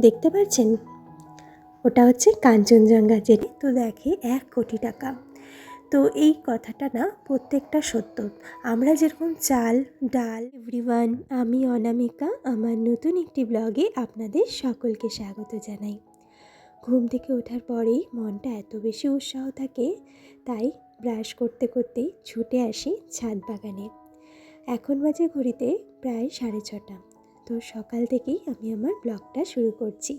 দেখতে পাচ্ছেন ওটা হচ্ছে কাঞ্চনজঙ্ঘা যেটি তো দেখে এক কোটি টাকা। তো এই কথাটা না প্রত্যেকটা সত্য। আমরা যেরকম চাল, ডাল এভরিওয়ান আমি অনামিকা, আমার নতুন একটি ব্লগে আপনাদের সকলকে স্বাগত জানাই। ঘুম থেকে ওঠার পরেই মনটা এত বেশি উৎসাহ থাকে, তাই ব্রাশ করতে করতেই ছুটে আসি ছাদ বাগানে। এখন বাজে ঘড়িতে প্রায় সাড়ে ছটা। তো সকাল থেকেই আমি আমার ব্লগটা শুরু করছি।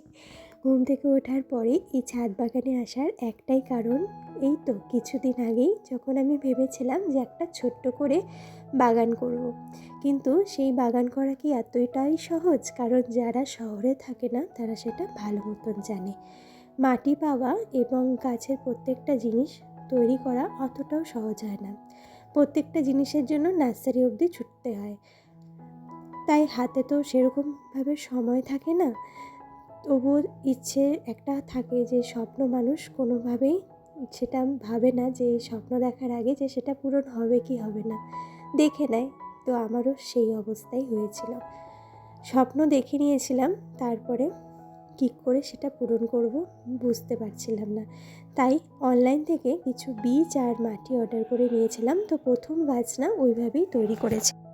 ঘুম থেকে ওঠার পরে এই ছাদ বাগানে আসার একটাই কারণ এই তো কিছুদিন আগেই যখন আমি ভেবেছিলাম যে একটা ছোট্ট করে বাগান করব। কিন্তু সেই বাগান করা কি এতটাই সহজ? কারণ যারা শহরে থাকে না, তারা সেটা ভালো মতন জানে। মাটি পাওয়া এবং গাছের প্রত্যেকটা জিনিস তৈরি করা অতটাও সহজ হয় না। প্রত্যেকটা জিনিসের জন্য নার্সারি অবধি ছুটতে হয়। তাই হাতে তো সেরকমভাবে সময় থাকে না। তবুও ইচ্ছে একটা থাকে যে স্বপ্ন মানুষ কোনোভাবেই সেটা ভাবে না যে স্বপ্ন দেখার আগে যে সেটা পূরণ হবে কি হবে না। দেখে নেয়, তো আমারও সেই অবস্থাই হয়েছিল। স্বপ্ন দেখে নিয়েছিলাম, তারপরে কী করে সেটা পূরণ করব বুঝতে পারছিলাম না। তাই অনলাইন থেকে কিছু বীজ আর মাটি অর্ডার করে নিয়েছিলাম, তো প্রথম গাছ না ওইভাবেই তৈরি করেছি।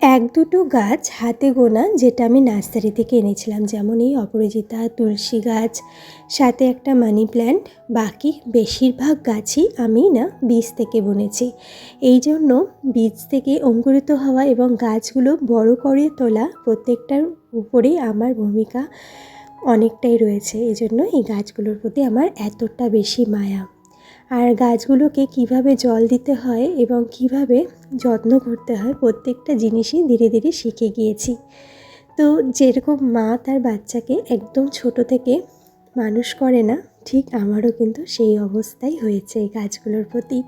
এক দুটো গাছ হাতে গোনা যেটা আমি নার্সারি থেকে এনেছিলাম, যেমন এই অপরাজিতা তুলসী গাছ, সাথে একটা মানি প্ল্যান্ট, বাকি বেশিরভাগ গাছই আমি না বীজ থেকে বুনেছি। এই জন্য বীজ থেকে অঙ্কুরিত হওয়া এবং গাছগুলো বড় করে তোলা প্রত্যেকটার উপরেই আমার ভূমিকা অনেকটাই রয়েছে। এই জন্য এই গাছগুলোর প্রতি আমার এতটা বেশি মায়া। আর গাছগুলোকে কীভাবে জল দিতে হয় এবং কীভাবে যত্ন করতে হয় প্রত্যেকটা জিনিসই ধীরে ধীরে শিখে গিয়েছি। তো যেরকম মা তার বাচ্চাকে একদম ছোট থেকে মানুষ করে না, ঠিক আমারও কিন্তু সেই অবস্থাই হয়েছে এই গাছগুলোর প্রতি।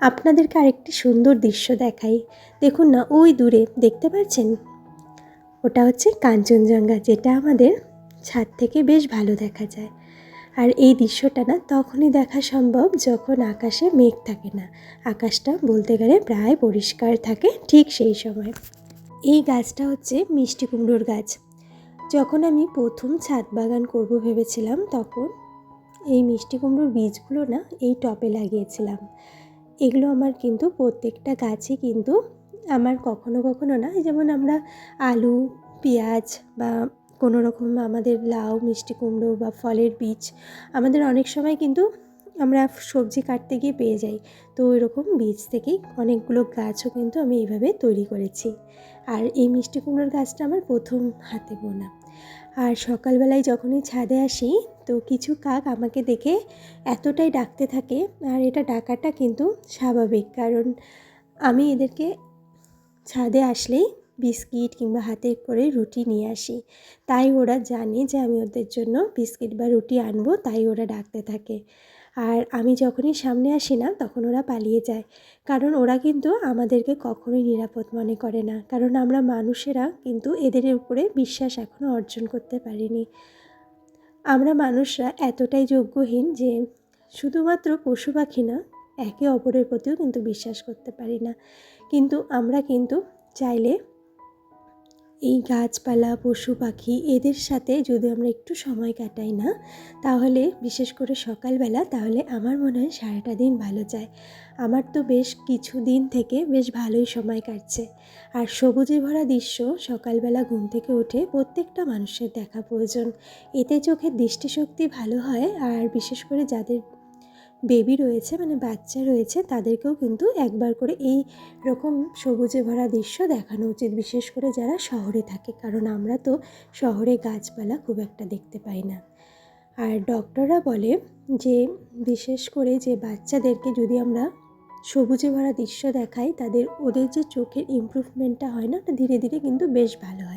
আপনাদেরকে আরেকটি সুন্দর দৃশ্য দেখাই। দেখুন না, ওই দূরে, দেখতে পাচ্ছেন? ওটা হচ্ছে কাঞ্চনজঙ্ঘা, যেটা আমাদের ছাদ থেকে বেশ ভালো দেখা যায়। আর এই দৃশ্যটা না তখনই দেখা সম্ভব যখন আকাশে মেঘ থাকে না। আকাশটা বলতে গেলে প্রায় পরিষ্কার থাকে ঠিক সেই সময়। এই গাছটা হচ্ছে মিষ্টি কুমড়োর গাছ। যখন আমি প্রথম ছাদ বাগান করব ভেবেছিলাম তখন এই মিষ্টি কুমড়োর বীজগুলো না এই টপে লাগিয়েছিলাম। এগুলো আমার কিন্তু প্রত্যেকটা গাছে কিন্তু আমার কখনো কখনো না যেমন আমরা আলু, পেঁয়াজ বা কোনো রকম আমাদের লাউ, মিষ্টি কুমড়ো বা ফলের বীজ আমাদের অনেক সময় কিন্তু আমরা সবজি কাটতে গিয়ে পেয়ে যাই। তো ওই রকম বীজ থেকেই অনেকগুলো গাছও কিন্তু আমি এইভাবে তৈরি করেছি। আর এই মিষ্টি কুমড়োর গাছটা আমার প্রথম হাতে বোনা। আর সকালবেলায় যখনই ছাদে আসি, তো কিছু কাক আমাকে দেখে এতটাই ডাকতে থাকে, আর এটা ডাকাটা কিন্তু স্বাভাবিক। কারণ আমি এদেরকে ছাদে আসলেই বিস্কিট কিংবা হাতে করে রুটি নিয়ে আসি। তাই ওরা জানে যে আমি ওদের জন্য বিস্কিট বা রুটি আনব, তাই ওরা ডাকতে থাকে। আর আমি যখনই সামনে আসি না, তখন ওরা পালিয়ে যায়। কারণ ওরা কিন্তু আমাদেরকে কখনোই নিরাপদ মনে করে না। কারণ আমরা মানুষেরা কিন্তু এদের উপরে বিশ্বাস এখনও অর্জন করতে পারিনি। আমরা মানুষরা এতটাই যোগ্যহীন যে শুধুমাত্র পশু পাখি না, একে অপরের প্রতিও কিন্তু বিশ্বাস করতে পারি না। কিন্তু আমরা কিন্তু চাইলে এই গাছপালা, পশু পাখি এদের সাথে যদি আমরা একটু সময় কাটাই না, তাহলে বিশেষ করে সকালবেলা, তাহলে আমার মনে হয় সারাটা দিন ভালো যায়। আমার তো বেশ কিছু দিন থেকে বেশ ভালোই সময় কাটছে। আর সবুজে ভরা দৃশ্য, সকালবেলা ঘুম থেকে উঠে প্রত্যেকটা মানুষের দেখা প্রয়োজন। এতে চোখের দৃষ্টিশক্তি ভালো হয়, আর বিশেষ করে যাদের বেবি রয়েছে মানে বাচ্চা রয়েছে, তাদেরকেও কিন্তু একবার করে এই রকম সবুজে ভরা দৃশ্য দেখানো উচিত, বিশেষ করে যারা শহরে থাকে, কারণ আমরা তো শহরে গাছপালা খুব একটা দেখতে পাই না। আর ডক্টররা বলে যে, বিশেষ করে যে বাচ্চাদেরকে যদি আমরা সবুজে ভরা দৃশ্য দেখাই, তাদের ওদের যে চোখের ইমপ্রুভমেন্টটা হয় না ধীরে ধীরে কিন্তু বেশ ভালো হয়।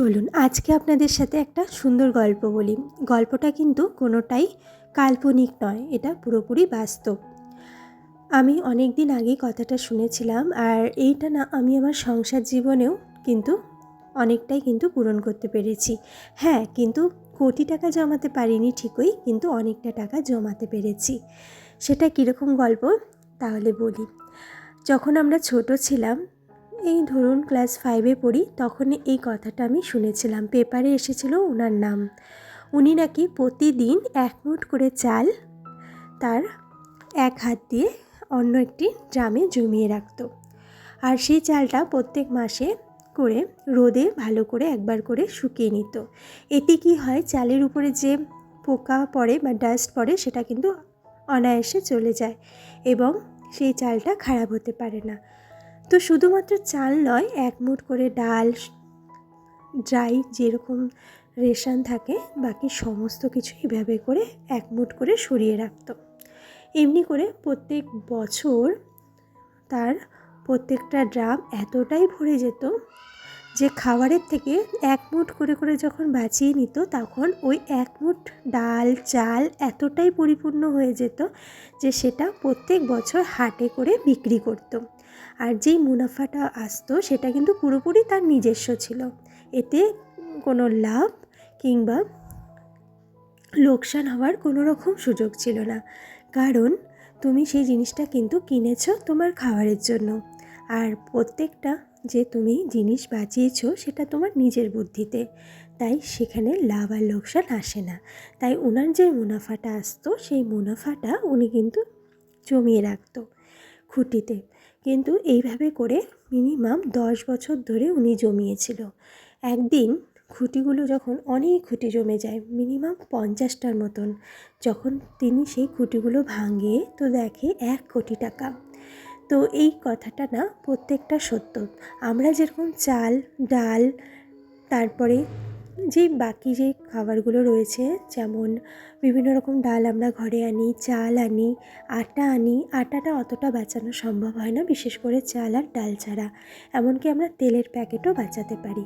চলুন আজকে আপনাদের সাথে একটা সুন্দর গল্প বলি। গল্পটা কিন্তু কোনোটাই কাল্পনিক নয়, এটা পুরোপুরি বাস্তব। আমি অনেক দিন আগেই কথাটা শুনেছিলাম আর এইটা না আমি আমার সংসার জীবনেও কিন্তু অনেকটাই কিন্তু পূরণ করতে পেরেছি। হ্যাঁ কিন্তু কোটি টাকা জমাতে পারিনি ঠিকই, কিন্তু অনেকটা টাকা জমাতে পেরেছি। সেটা কীরকম গল্প? তাহলে বলি। যখন আমরা ছোট ছিলাম এই ধরুন ক্লাস ফাইভে পড়ি তখন এই কথাটা আমি শুনেছিলাম। পেপারে এসেছিল ওনার নাম। উনি নাকি প্রতিদিন এক মুঠ করে চাল তার এক হাত দিয়ে অন্য একটি ড্রামে জমিয়ে রাখত। আর সেই চালটা প্রত্যেক মাসে করে রোদে ভালো করে একবার করে শুকিয়ে নিত। এতে কি হয়, চালের উপরে যে পোকা পড়ে বা ডাস্ট পড়ে, সেটা কিন্তু অনায়াসে চলে যায় এবং সেই চালটা খারাপ হতে পারে না। তো শুধুমাত্র চাল নয়, এক মুঠ করে ডাল, ড্রাই যেরকম রেশন থাকে, বাকি সমস্ত কিছু এইভাবে করে এক মুঠ করে সরিয়ে রাখতো। এমনি করে প্রত্যেক বছর তার প্রত্যেকটা ড্রাম এতটাই ভরে যেত যে খাবারের থেকে এক মুঠ করে করে যখন বাঁচিয়ে নিত, তখন ওই এক মুঠ ডাল, চাল এতটাই পরিপূর্ণ হয়ে যেত যে সেটা প্রত্যেক বছর হাটে করে বিক্রি করতো। আর যেই মুনাফাটা আসতো, সেটা কিন্তু পুরোপুরি তার নিজস্ব ছিল। এতে কোনো লাভ কিংবা লোকসান হওয়ার কোনো রকম সুযোগ ছিল না। কারণ তুমি সেই জিনিসটা কিন্তু কিনেছো তোমার খাবারের জন্য। আর প্রত্যেকটা যে তুমি জিনিস বাঁচিয়েছো, সেটা তোমার নিজের বুদ্ধিতে। তাই সেখানে লাভ আর লোকসান আসে না। তাই ওনার যে মুনাফাটা আসতো, সেই মুনাফাটা উনি কিন্তু জমিয়ে রাখতো খুঁটিতে। কিন্তু এইভাবে করে মিনিমাম দশ বছর ধরে উনি জমিয়েছিল। একদিন খুঁটিগুলো যখন অনেক খুঁটি জমে যায়, মিনিমাম পঞ্চাশটার মতন, যখন তিনি সেই খুঁটিগুলো ভাঙিয়ে তো দেখে এক কোটি টাকা। তো এই কথাটা না প্রত্যেকটা সত্য। আমরা যেরকম চাল, ডাল, তারপরে যে বাকি যে খাবারগুলো রয়েছে, যেমন বিভিন্ন রকম ডাল আমরা ঘরে আনি, চাল আনি, আটা আনি, আটাটা অতটা বাঁচানো সম্ভব হয় না, বিশেষ করে চাল আর ডাল ছাড়া। এমনকি আমরা তেলের প্যাকেটও বাঁচাতে পারি।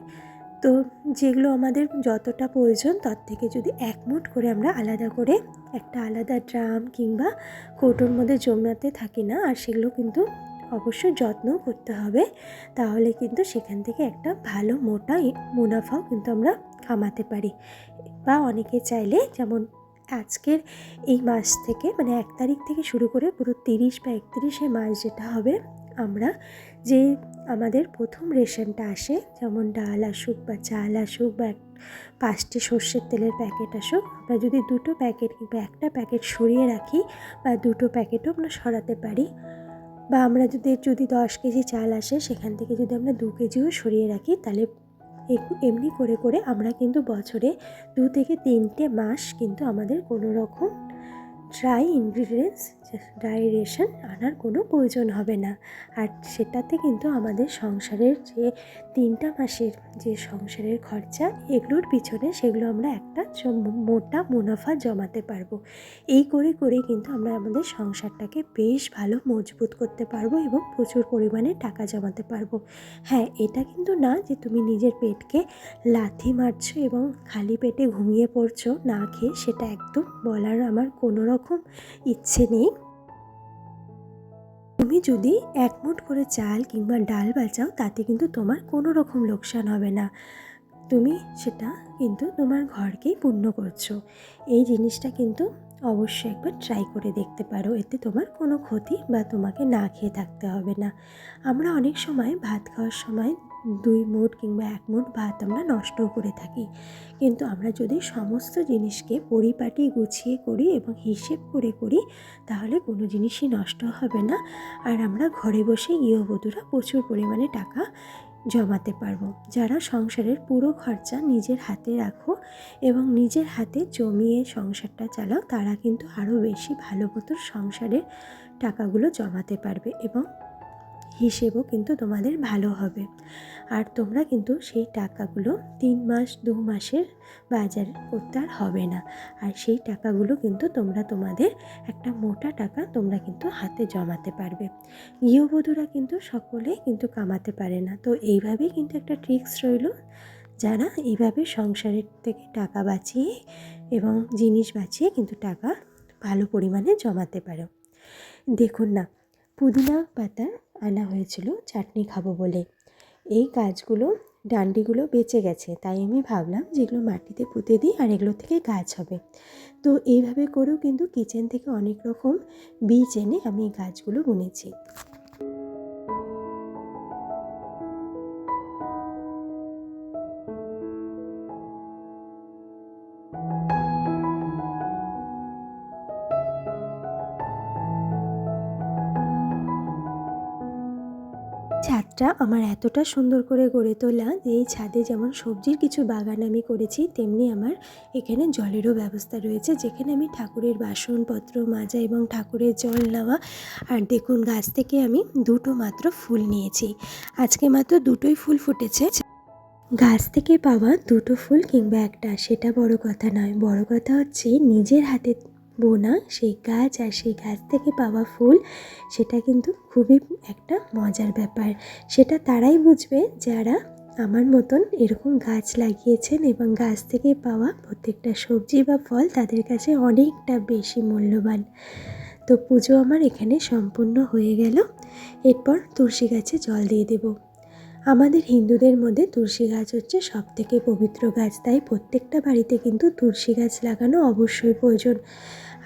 তো যেগুলো আমাদের যতটা প্রয়োজন, তার থেকে যদি এক মুঠ করে আমরা আলাদা করে একটা আলাদা ড্রাম কিংবা কৌটোর মধ্যে জমাতে থাকি না, আর সেগুলো কিন্তু অবশ্যই যত্ন করতে হবে। তাহলে কিন্তু সেখান থেকে একটা ভালো মোটা মুনাফাও কিন্তু আমরা কামাতে পারি। বা অনেকে চাইলে যেমন আজকের এই মাস থেকে মানে এক তারিখ থেকে শুরু করে পুরো তিরিশ বা একত্রিশে মাস যেটা হবে, আমরা যে আমাদের প্রথম রেশনটা আসে, যেমন ডাল আসুক বা চাল আসুক বা পাঁচটি সর্ষের তেলের প্যাকেট আসুক, আমরা যদি দুটো প্যাকেট কিংবা একটা প্যাকেট সরিয়ে রাখি বা দুটো প্যাকেটও আমরা সরাতে পারি। বা আমরা যদি যদি দশ কেজি চাল আসে, সেখান থেকে যদি আমরা দু কেজিও সরিয়ে রাখি, তাহলে এমনি করে করে আমরা কিন্তু বছরে দু থেকে তিনটে মাস কিন্তু আমাদের কোনো রকম ড্রাই ইনগ্রিডিয়েন্টস ড্রাই রেশন আনার কোনো প্রয়োজন হবে না। আর সেটাতে কিন্তু আমাদের সংসারের যে তিনটা মাসের যে সংসারের খরচা, এগুলোর পিছনে সেগুলো আমরা একটা মোটা মুনাফা জমাতে পারব। এই করে করে কিন্তু আমরা আমাদের সংসারটাকে বেশ ভালো মজবুত করতে পারব এবং প্রচুর পরিমাণে টাকা জমাতে পারব। হ্যাঁ এটা কিন্তু না যে তুমি নিজের পেটকে লাথি মারছো এবং খালি পেটে ঘুমিয়ে পড়ছো না খেয়ে, সেটা একদম বলার আমার কোনো রকম ইচ্ছে নেই। তুমি যদি এক মুঠ করে চাল কিংবা ডাল বাঁচাও, তাতে কিন্তু তোমার কোনো রকম লোকসান হবে না। তুমি সেটা কিন্তু তোমার ঘরকেই পূর্ণ করছ। এই জিনিসটা কিন্তু অবশ্যই একবার ট্রাই করে দেখতে পারো। এতে তোমার কোনো ক্ষতি বা তোমাকে না খেয়ে থাকতে হবে না। আমরা অনেক সময় ভাত খাওয়ার সময় দুই মুঠ কিংবা এক মুঠ ভাত আমরা নষ্টও করে থাকি। কিন্তু আমরা যদি সমস্ত জিনিসকে পরিপাটি গুছিয়ে করি এবং হিসেব করে করি, তাহলে কোনো জিনিসই নষ্ট হবে না। আর আমরা ঘরে বসে গৃহবধূরা প্রচুর পরিমাণে টাকা জমাতে পারব। যারা সংসারের পুরো খরচা নিজের হাতে রাখো এবং নিজের হাতে জমিয়ে সংসারটা চালাও, তারা কিন্তু আরও বেশি ভালো মতো সংসারের টাকাগুলো জমাতে পারবে এবং হিসেবও কিন্তু তোমাদের ভালো হবে। আর তোমরা কিন্তু সেই টাকাগুলো তিন মাস, দু মাসের বাজার করতে আর হবে না। আর সেই টাকাগুলো কিন্তু তোমরা তোমাদের একটা মোটা টাকা তোমরা কিন্তু হাতে জমাতে পারবে। গৃহবধূরা কিন্তু সকলে কিন্তু কামাতে পারে না। তো এইভাবেই কিন্তু একটা ট্রিক্স রইল। যারা এইভাবে সংসারের থেকে টাকা বাঁচিয়ে এবং জিনিস বাঁচিয়ে কিন্তু টাকা ভালো পরিমাণে জমাতে পারো। দেখুন না, পুদিনা পাতা আনা হয়েছিল, চাটনি খাব বলে। এই গাছগুলো ডান্ডিগুলো বেঁচে গেছে, তাই আমি ভাবলাম যেগুলো মাটিতে পুঁতে দিই আর এগুলো থেকে গাছ হবে। তো এইভাবে করেও কিন্তু কিচেন থেকে অনেক রকম বীজ এনে আমি গাছগুলো বুনেছি। ছাদটা আমার এতটা সুন্দর করে গড়ে তোলা যে এই ছাদে যেমন সবজির কিছু বাগান আমি করেছি, তেমনি আমার এখানে জলেরও ব্যবস্থা রয়েছে। যেখানে আমি ঠাকুরের বাসনপত্র, মাজা এবং ঠাকুরের জল নেওয়া আর দেখুন গাছ থেকে আমি দুটো মাত্র ফুল নিয়েছি। আজকে মাত্র দুটোই ফুল ফুটেছে। গাছ থেকে পাওয়া দুটো ফুল কিংবা একটা, সেটা বড় কথা নয়। বড় কথা হচ্ছে নিজের হাতে বোনা, সেই গাছ আর সেই গাছ থেকে পাওয়া ফুল, সেটা কিন্তু খুবই একটা মজার ব্যাপার। সেটা তারাই বুঝবে যারা আমার মতন এরকম গাছ লাগিয়েছেন এবং গাছ থেকে পাওয়া প্রত্যেকটা সবজি বা ফল তাদের কাছে অনেকটা বেশি মূল্যবান। তো পুজো আমার এখানে সম্পূর্ণ হয়ে গেল। এরপর তুলসী গাছে জল দিয়ে দেব। আমাদের হিন্দুদের মধ্যে তুলসী গাছ হচ্ছে সব থেকে পবিত্র গাছ, তাই প্রত্যেকটা বাড়িতে কিন্তু তুলসী গাছ লাগানো অবশ্যই প্রয়োজন।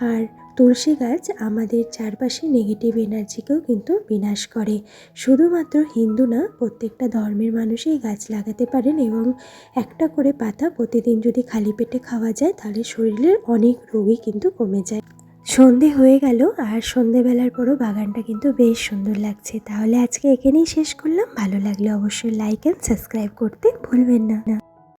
আর তুলসী গাছ আমাদের চারপাশে নেগেটিভ এনার্জিকেও কিন্তু বিনাশ করে। শুধুমাত্র হিন্দু না, প্রত্যেকটা ধর্মের মানুষই গাছ লাগাতে পারেন এবং একটা করে পাতা প্রতিদিন যদি খালি পেটে খাওয়া যায়, তাহলে শরীরের অনেক রোগই কিন্তু কমে যায়। সন্ধে হয়ে গেল আর সন্ধেবেলার পরও বাগানটা কিন্তু বেশ সুন্দর লাগছে। তাহলে আজকে এখানেই শেষ করলাম। ভালো লাগলে অবশ্যই লাইক অ্যান্ড সাবস্ক্রাইব করতে ভুলবেন না।